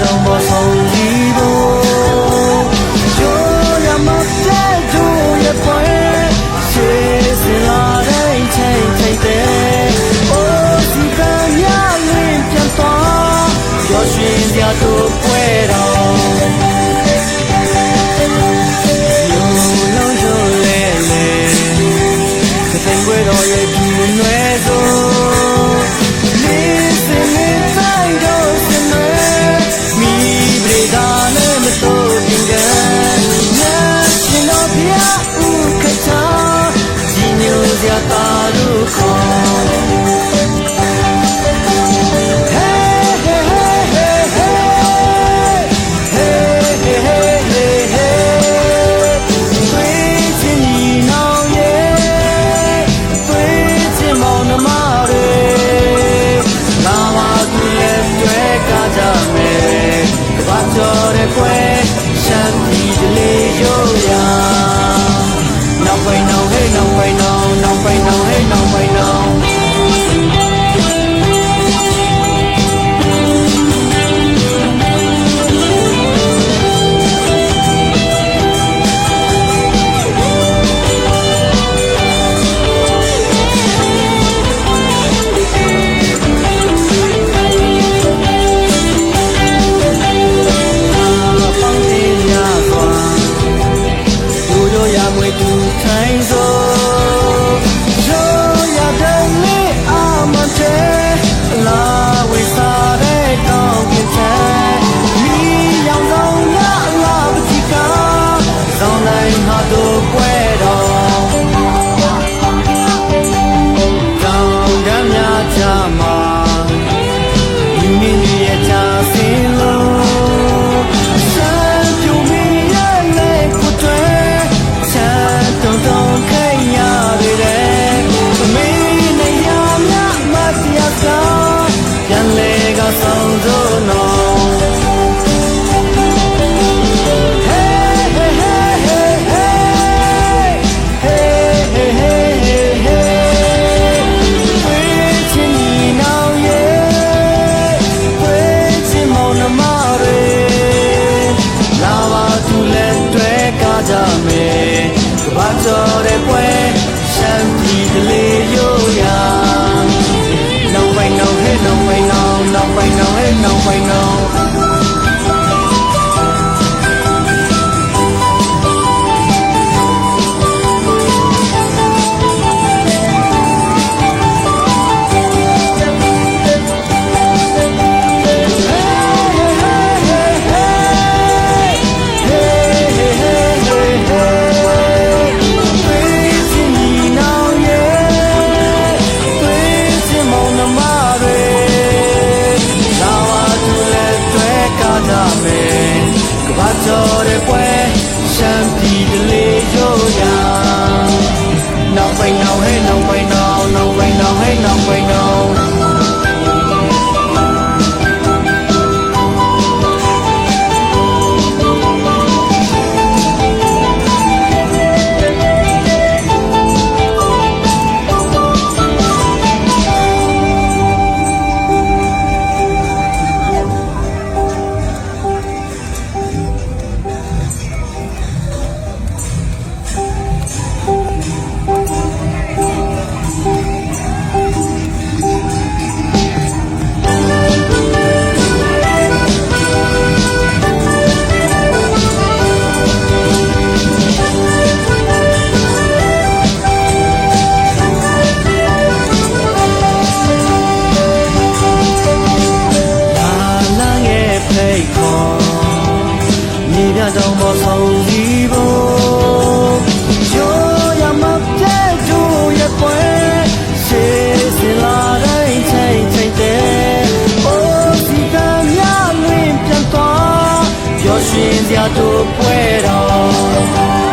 ဆုံးပေါ်ဆုံးကြည့်ဖို့ကျော်ရမတဲ့သူရဲ့ပွဲရှေးစလာတိုင်းချိန်ချိန်တဲ့အိုးဒီကညာရင်ပြန်သွားကျော်ရှင်ရတို့ပွဲတော် ရိုးရမွေသူခိုင်းစော way, no, ain't no way, no. tu cuero.